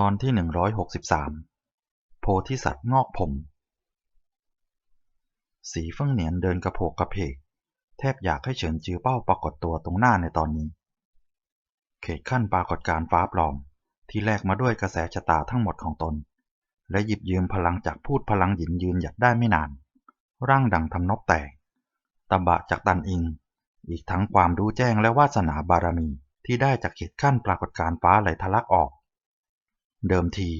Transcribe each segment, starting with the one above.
ตอนที่ 163 โพธิสัตว์งอกผม สีเฟิ่งเหนียนเดินกระโผกกระเพก แทบอยากให้เฉินจือเป้าปรากฏตัวตรงหน้าในตอนนี้ เขตขั้นปรากฏการฟ้าปลอม ที่แลกมาด้วยกระแสชะตาทั้งหมดของตน และหยิบยืมพลังจากพูดพลังหยินยืนหยัดได้ไม่นาน ร่างดังทำนบแตกตบะจากตันอิง อีกทั้งความรู้แจ้งและวาสนาบารมีที่ได้จากเขตขั้นปรากฏการฟ้าไหลทะลักออก เดิมที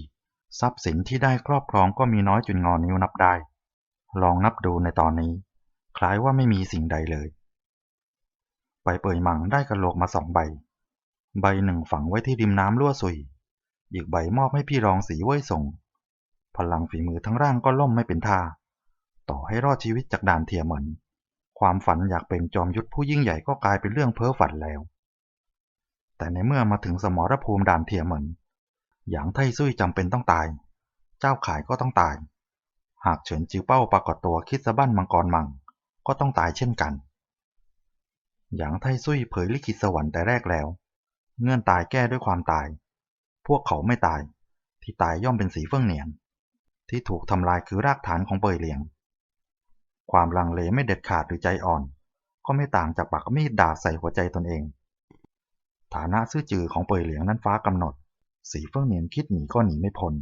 ทรัพย์สินที่ได้ครอบครองก็มีน้อยจนงอนิ้วนับได้ ลองนับดูในตอนนี้ คล้ายว่าไม่มีสิ่งใดเลยใบเปยหมังได้กระโหลกมาสองใบ ใบหนึ่งฝังไว้ที่ริมน้ำรั่วสุย อีกใบมอบให้พี่รองสีเว่ยส่ง พลังฝีมือทั้งร่างก็ล่มไม่เป็นท่า ต่อให้รอดชีวิตจากด่านเทียเหมือน ความฝันอยากเป็นจอมยุทธผู้ยิ่งใหญ่ก็กลายเป็นเรื่องเพ้อฝันแล้ว แต่ในเมื่อมาถึงสมรภูมิด่านเทียเหมือน หยางไทซุยจำเป็นต้องตาย เจ้าขายก็ต้องตาย หากเฉินจิวเป้าปรากฏตัวคิดสะบั้นมังกรมัง ก็ต้องตายเช่นกัน หยางไทซุยเผยลิขิตสวรรค์แต่แรกแล้ว เงื่อนตายแก้ด้วยความตาย พวกเขาไม่ตาย ที่ตายย่อมเป็นสีเฟื่องเหนียน ที่ถูกทำลายคือรากฐานของเปยเหลียง ความลังเลไม่เด็ดขาดหรือใจอ่อน ก็ไม่ต่างจากปักมีดดาบใส่หัวใจตนเอง ฐานะซื่อจือของเปยเหลียงนั้นฟ้ากำหนด สีเฟิ่งเหนียนคิดหนีก็หนีไม่พ้น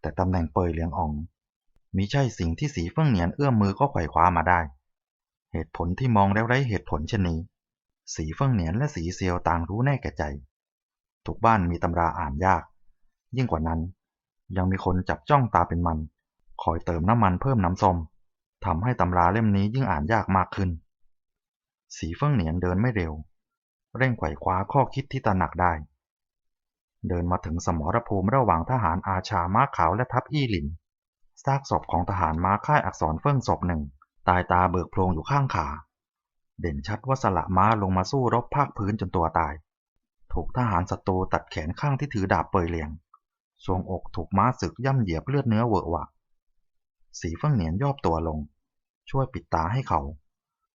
แต่ตำแหน่งเปยเหลียงอองมิใช่สิ่งที่สีเฟิ่องเหนียนเอื้อมมือก็ไขว่คว้ามาได้ เหตุผลที่มองแล้วไร้เหตุผลเช่นนี้ สีเฟิ่องเหนียนและสีเซียวต่างรู้แน่แก่ใจ ทุกบ้านมีตำราอ่านยาก ยิ่งกว่านั้น ยังมีคนจับจ้องตาเป็นมัน คอยเติมน้ำมันเพิ่มน้ำส้มทำให้ตำราเล่มนี้ยิ่งอ่านยากมากขึ้น สีเฟิ่องเหนียนเดินไม่เร็ว เร่งไขว่คว้าข้อคิดที่ตระหนักได้ เดินมาถึงสมรภูมิระหว่างทหารอาชาม้าขาวและทัพอี้หลินซากศพของทหารม้าค่ายอักษรเฟิ่องศพหนึ่ง ตายตาเบิกโพลงอยู่ข้างขา เด่นชัดว่าสละม้าลงมาสู้รบภาคพื้นจนตัวตาย ถูกทหารศัตรูตัดแขนข้างที่ถือดาบเปยเลียงทรวงอกถูกม้าศึกย่ำเหยียบเลือดเนื้อเวอะหวะสีเฟิ่องเหนียนย่อตัวลง ช่วยปิดตาให้เขา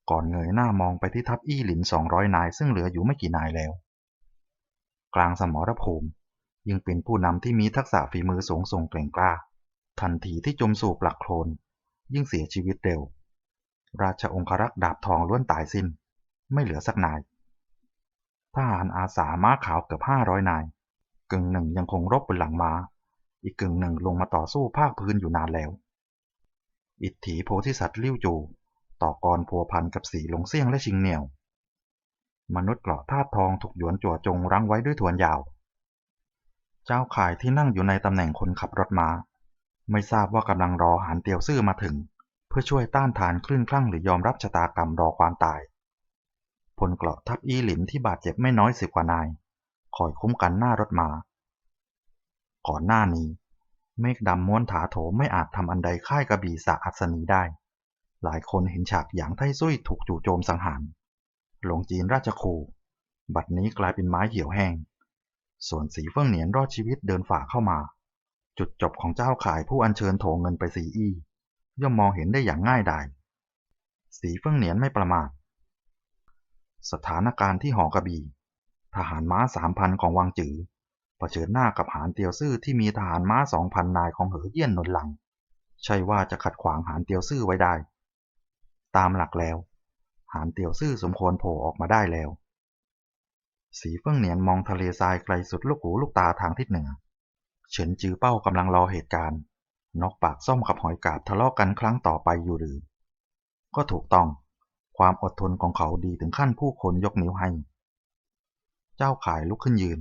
ก่อนเงยหน้ามองไปที่ทัพอี้หลินสองร้อยนายซึ่งเหลืออยู่ไม่กี่นายแล้ว กลางสมรภูมิ ยังเป็นผู้นำที่มีทักษะฝีมือสูงส่งเกร่งกล้า ทันทีที่จมสู่ปลักโคลน ยิ่งเสียชีวิตเร็ว ราชองครักษ์ดาบทองล้วนตายสิ้น ไม่เหลือสักนาย ทหารอาสาม้าขาวเกือบห้าร้อยนายกึ่งหนึ่งยังคงรบบนหลังม้า อีกกึ่งหนึ่งลงมาต่อสู้ภาคพื้นอยู่นานแล้ว อิทธิโพธิสัตว์ลิ้วจู ต่อกรพัวพันกับสีหลงเสี่ยงและชิงเหนียว มนุษย์เกราะธาตุทองถูกหยวนจั่วจงรั้งไว้ด้วยทวนยาว เจ้าขายที่นั่งอยู่ในตำแหน่งคนขับรถมา้า ไม่ทราบว่ากำลังรอหานเตียวซื่อมาถึง เพื่อช่วยต้านทานคลื่นคลั่งหรือยอมรับชะตากรรมรอความตายพลเกราะทัพอีหลินที่บาดเจ็บไม่น้อยสิบกว่านาย คอยคุ้มกันหน้ารถมา้าก่อนหน้านี้ เมฆดำม้วนถาโถไม่อาจทำอันใดค่ายกระบี่สะอัศนีได้ หลายคนเห็นฉากหยางไทซุยถูกจู่โจมสังหาร หลงจีนราชคู บัดนี้กลายเป็นไม้เหี่ยวแห้ง ส่วนสีเฟื่องเหนียนรอดชีวิตเดินฝ่าเข้ามา จุดจบของเจ้าขายผู้อัญเชิญโถงเงินไปสีอี้ ย่อมมองเห็นได้อย่างง่ายดาย สีเฟื่องเหนียนไม่ประมาท สถานการณ์ที่หอกระบี่ ทหารม้าสามพันของวังจือเผชิญหน้ากับหานเตียวซื่อที่มีทหารม้าสองพันนายของเหอเยี่ยนนนหลัง ใช่ว่าจะขัดขวางหานเตียวซื่อไว้ได้ ตามหลักแล้ว หานเตียวซื่อสมควรโผล่ออกมาได้แล้ว สีเฟื่องเหนียนมองทะเลทรายไกลสุดลูกหูลูกตาทางทิศเหนือ เฉินจือเป้ากำลังรอเหตุการณ์นกปากส้มกับหอยกาบทะเลาะกันครั้งต่อไปอยู่หรือ ก็ถูกต้อง ความอดทนของเขาดีถึงขั้นผู้คนยกนิ้วให้ เจ้าขายลุกขึ้นยืน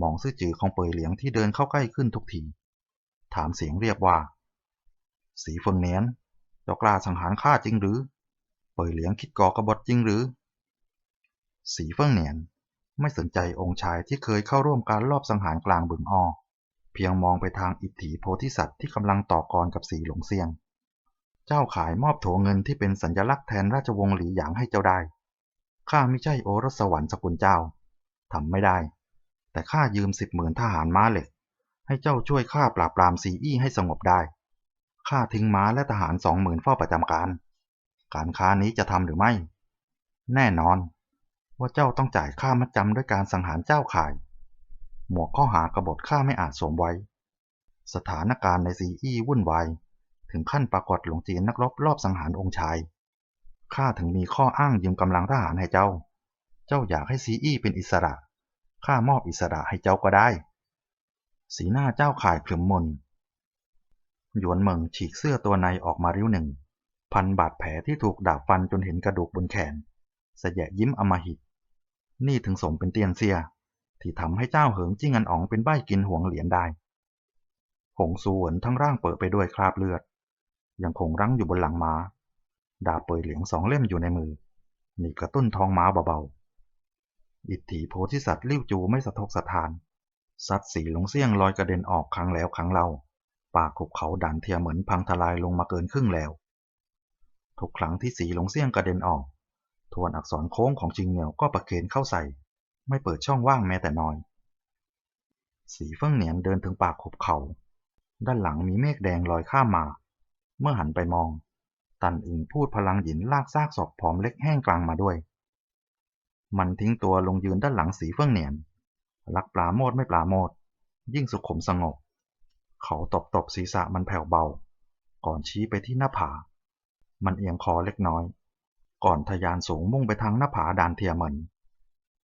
มองซื่อจือของเปยเหลียงที่เดินเข้าใกล้ขึ้นทุกที ถามเสียงเรียบว่า สีเฟิงเนียนเจ้ากล้าสังหารข้าจริงหรือ เปยเหลียงคิดก่อกระบฏจริงหรือ สีเฟิงเนียน ไม่สนใจองค์ชายที่เคยเข้าร่วมการลอบสังหารกลางบึงออ เพียงมองไปทางอิทธิโพธิสัตว์ที่กำลังต่อกรกับสีหลงเซียง เจ้าขายมอบโถเงินที่เป็นสัญลักษณ์แทนราชวงศ์หลีหยางให้เจ้าได้ ข้าไม่ใช่โอรสสวรรค์สกุลเจ้าทำไม่ได้ แต่ข้ายืมสิบหมื่นทหารม้าเหล็ก ให้เจ้าช่วยข้าปราบปรามซีอี้ให้สงบได้ ข้าทิ้งม้าและทหารสองหมื่นเฝ้าประจำการ การค้านี้จะทำหรือไม่ แน่นอน ว่าเจ้าต้องจ่ายค่ามัดจำด้วยการสังหารเจ้าข่าย หมวกข้อหากบฏข้าไม่อาจสวมไว้ สถานการณ์ในซีอี้วุ่นวายถึงขั้นปรากฏหลวงจีนนักรบรอบสังหารองค์ชายข้าถึงมีข้ออ้างยืมกำลังทหารให้เจ้า เจ้าอยากให้ซีอี้เป็นอิสระข้ามอบอิสระให้เจ้าก็ได้ สีหน้าเจ้าข่ายขรึมมนหยวนเหมิงฉีกเสื้อตัวในออกมาริ้วหนึ่ง พันบาดแผลที่ถูกดาบฟันจนเห็นกระดูกบนแขน สยะยิ้มอมหิต นี่ถึงสมเป็นเตียนเซีย ที่ทำให้เจ้าเหิงจิ้งอันอ๋องเป็นใบกินห่วงเหรียญได้ หงสูหวนทั้งร่างเปิดไปด้วยคราบเลือด ยังคงรั้งอยู่บนหลังม้า ดาบเปยเหลียงสองเล่มอยู่ในมือหนีกระตุ้นท้องม้าเบาๆ อิทธิโพธิสัตว์ลิ้วจูไม่สะทกสะทานสัตว์สีหลงเสี่ยงลอยกระเด็นออกครั้งแล้วครั้งเล่า ปากขุบเขาด่านเทียเหมือนพังทลายลงมาเกินครึ่งแล้ว ทุกครั้งที่สีหลงเสี่ยงกระเด็นออก ทวนอักษรโค้งของจิงเหนียวก็ประเคนเข้าใส่ ไม่เปิดช่องว่างแม้แต่น้อย สีเฟิ่งเหนียนเดินถึงปากขบเขา ด้านหลังมีเมฆแดงลอยข้ามมา เมื่อหันไปมอง ตันอิงพูดพลังหยินลากซากศพผอมเล็กแห้งกลางมาด้วย มันทิ้งตัวลงยืนด้านหลังสีเฟิ่งเหนียน รักปลาโมดไม่ปลาโมด ยิ่งสุขุมสงบ เขาตบตบศีรษะมันแผ่วเบา ก่อนชี้ไปที่หน้าผา มันเอียงคอเล็กน้อย ก่อนทะยานสูงมุ่งไปทางหน้าผาดานเทียเหมิน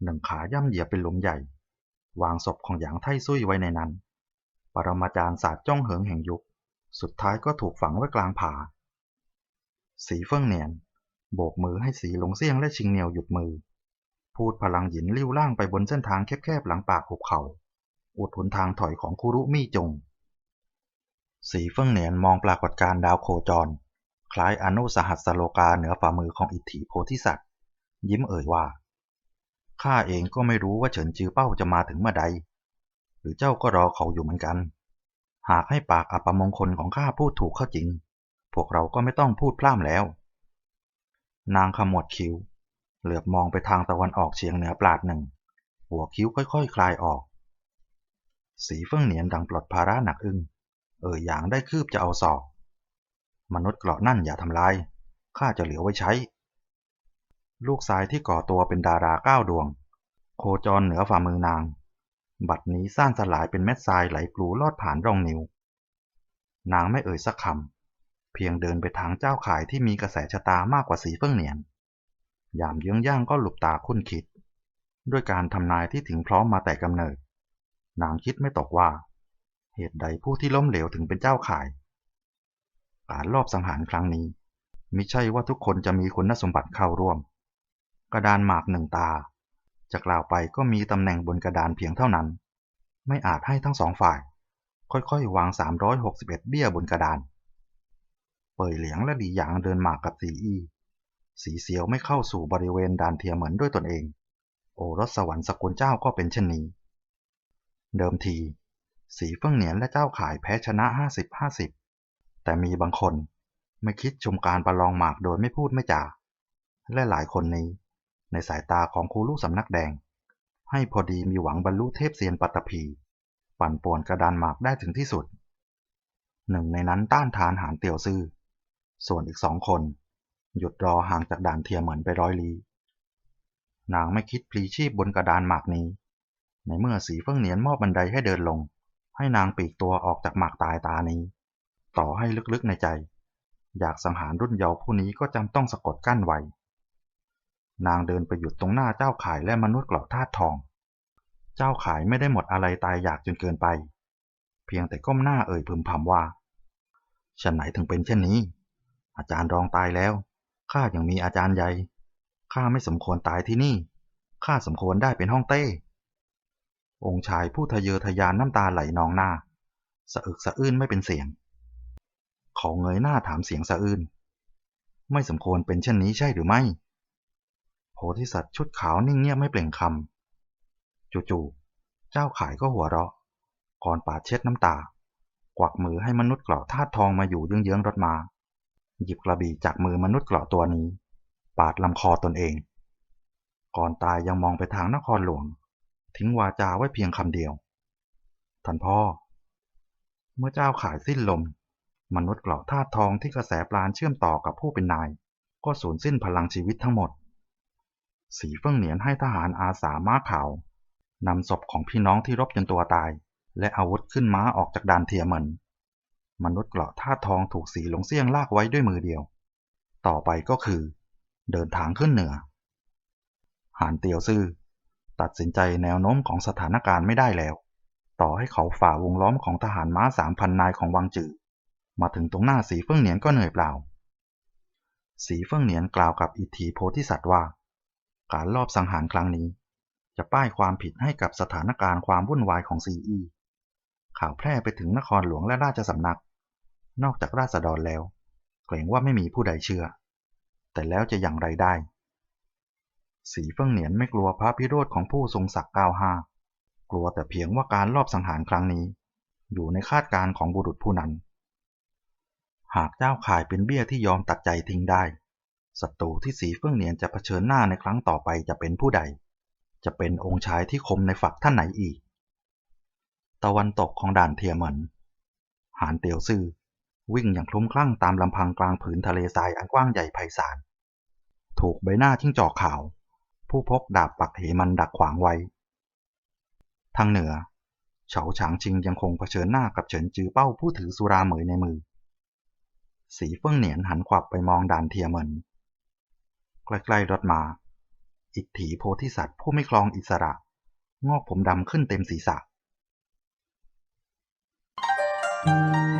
หนึ่งขาย่ำเหยียบเป็นหลุมใหญ่ วางศพของหยางไท่ซุยไว้ในนั้น ปรมาจารย์ศาสตร์จ้องเหิงแห่งยุค สุดท้ายก็ถูกฝังไว้กลางผา สีเฟิ่องเนียน โบกมือให้สีหลงเซี่ยงและชิงเหนียวหยุดมือ พูดพลังหยินลิ้วล่างไปบนเส้นทางแคบๆหลังปากหุบเขา อุดหนทางถอยของคุรุมี่จง สีเฟิ่องเนียนมองปรากฏการณ์ดาวโคจร คล้ายอนุสหัสโลกาเหนือฝ่ามือของอิทธิโพธิสัตว์ ยิ้มเอ่ยว่าข้าเองก็ไม่รู้ว่าเฉินจือเป้าจะมาถึงเมื่อใด หรือเจ้าก็รอเขาอยู่เหมือนกัน หากให้ปากอัปมงคลของข้าพูดถูกเข้าจริง พวกเราก็ไม่ต้องพูดพร่ำแล้ว นางขมวดคิ้ว เหลือบมองไปทางตะวันออกเฉียงเหนือปลาดหนึ่ง หัวคิ้วค่อยๆคลายออก สีเฟื่องเหนียนดังปลดภาระหนักอึ้ง เอ่ยอย่างได้คืบจะเอาศอก มนุษย์เกราะนั่นอย่าทำลาย ข้าจะเหลือไว้ใช้ ลูกสายที่ก่อตัวเป็นดาราเก้าดวง โคจรเหนือฝ่ามือนาง บัดนี้สร้างสลายเป็นเม็ดทรายไหลกลูลอดผ่านร่องนิ้วนางไม่เอ่ยสักคำ เพียงเดินไปทางเจ้าขายที่มีกระแสชะตามากกว่าสีเฟื่องเหนียน ยามเยื้องย่างก็หลุบตาคุ้นคิด ด้วยการทำนายที่ถึงพร้อมมาแต่กำเนิด นางคิดไม่ตกว่า เหตุใดผู้ที่ล้มเหลวถึงเป็นเจ้าขาย การลอบสังหารครั้งนี้ มิใช่ว่าทุกคนจะมีคุณสมบัติเข้าร่วม กระดานหมากหนึ่งตา จะกล่าวไปก็มีตำแหน่งบนกระดานเพียงเท่านั้น ไม่อาจให้ทั้งสองฝ่าย ค่อยๆ วาง 361 เบี้ยบนกระดาน เป่ยเหลียงและหลีหยางเดินหมากกับสีอี้สีเสียวไม่เข้าสู่บริเวณดานเทียเหมือนด้วยตนเอง โอรสสวรรค์สกุลเจ้าก็เป็นเช่นนี้ เดิมทีสีเฟื่องเหนียนและเจ้าขายแพ้ชนะ 50-50 แต่มีบางคนไม่คิดชมการประลองหมากโดยไม่พูดไม่จา และหลายคนนี้ ในสายตาของครูลูกสำนักแดง ให้พอดีมีหวังบรรลุเทพเซียนปัตตภีปั่นป่วนกระดานหมากได้ถึงที่สุด หนึ่งในนั้นต้านทานหานเตียวซื่อ ส่วนอีกสองคน หยุดรอห่างจากด่านเทียเหมือนไปร้อยลี้นางไม่คิดพลีชีพบนกระดานหมากนี้ ในเมื่อสีเฟื่องเหนียนมอบบันไดให้เดินลง ให้นางปีกตัวออกจากหมากตายตานี้ ต่อให้ลึกๆในใจ อยากสังหารรุ่นเยาว์ผู้นี้ก็จำต้องสะกดกั้นไว้ นางเดินไปหยุดตรงหน้าเจ้าขายและมนุษย์เกราะธาตุทอง เจ้าขายไม่ได้หมดอะไรตายอยากจนเกินไป เพียงแต่ก้มหน้าเอ่ยพึมพำว่า ฉันไหนถึงเป็นเช่นนี้ อาจารย์รองตายแล้วข้ายังมีอาจารย์ใหญ่ข้าไม่สมควรตายที่นี่ข้าสมควรได้เป็นห้องเต้ องค์ชายผู้ทะเยอทะยานน้ำตาไหลนองหน้า สะอึกสะอื้นไม่เป็นเสียง เขาเงยหน้าถามเสียงสะอื้นไม่สมควรเป็นเช่นนี้ใช่หรือไม่ โพธิสัตว์ชุดขาวนิ่งเงียบไม่เปล่งคำจู่ๆเจ้าขายก็หัวเราะ ก่อนปาดเช็ดน้ำตา กวักมือให้มนุษย์กราะธาตุทองมาอยู่เยื้องๆรถมา หยิบกระบี่จากมือมนุษย์กราะตัวนี้ ปาดลำคอตนเอง ก่อนตายยังมองไปทางนครหลวง ทิ้งวาจาไว้เพียงคำเดียว ท่านพ่อ เมื่อเจ้าขายสิ้นลม มนุษย์เกราธาตุทองที่กระแสปราณเชื่อมต่อกับผู้เป็นนาย ก็สูญสิ้นพลังชีวิตทั้งหมด สีเฟื่องเหนียนให้ทหารอาสาม้าขาวนำศพของพี่น้องที่รบจนตัวตาย และอาวุธขึ้นม้าออกจากด่านเทียมินมนุษย์เกราะท่าทองถูกสีหลงเซี่ยงลากไว้ด้วยมือเดียว ต่อไปก็คือ เดินทางขึ้นเหนือ หานเตียวซื่อตัดสินใจแนวโน้มของสถานการณ์ไม่ได้แล้ว ต่อให้เขาฝ่าวงล้อมของทหารม้าสามพันนายของวังจือ มาถึงตรงหน้าสีเฟิ่งเหนียนก็เหนื่อยเปล่า สีเฟิ่งเหนียนกล่าวกับอิทธิโพธิสัตว์ว่า การลอบสังหารครั้งนี้ จะป้ายความผิดให้กับสถานการณ์ความวุ่นวายของซีอี ข่าวแพร่ไปถึงนครหลวงและราชสำนัก นอกจากราษฎรแล้ว เกรงว่าไม่มีผู้ใดเชื่อ แต่แล้วจะอย่างไรได้ สีเฟิ่งเหนียนไม่กลัวพระพิโรธของผู้ทรงศักดิ์ก้าวห้ากลัวแต่เพียงว่าการลอบสังหารครั้งนี้ อยู่ในคาดการณ์ของบุรุษผู้นั้น หากเจ้าข่ายเป็นเบี้ยที่ยอมตัดใจทิ้งได้ศัตรูที่สีเฟิ่องเนียนจะเผชิญหน้าในครั้งต่อไปจะเป็นผู้ใด จะเป็นองค์ชายที่คมในฝักท่านไหนอีก ตะวันตกของด่านเทียมินหานเตียวซื่อวิ่งอย่างคลุ้มคลั่งตามลำพังกลางผืนทะเลทรายอันกว้างใหญ่ไพศาล ถูกใบหน้าทิ้งจอกขาว ผู้พกดาบปักเหมันดักขวางไว้ ทางเหนือ เฉาฉางชิงยังคงเผชิญหน้ากับเฉินจือเป้าผู้ถือสุราเหมยในมือ สีเฟื่องเหนียนหันขวับไปมองด่านเทียเหมินใกล้ๆรถมา อิทธิโพธิสัตว์ผู้ไม่คลองอิสระ งอกผมดำขึ้นเต็มศีรษะ thank you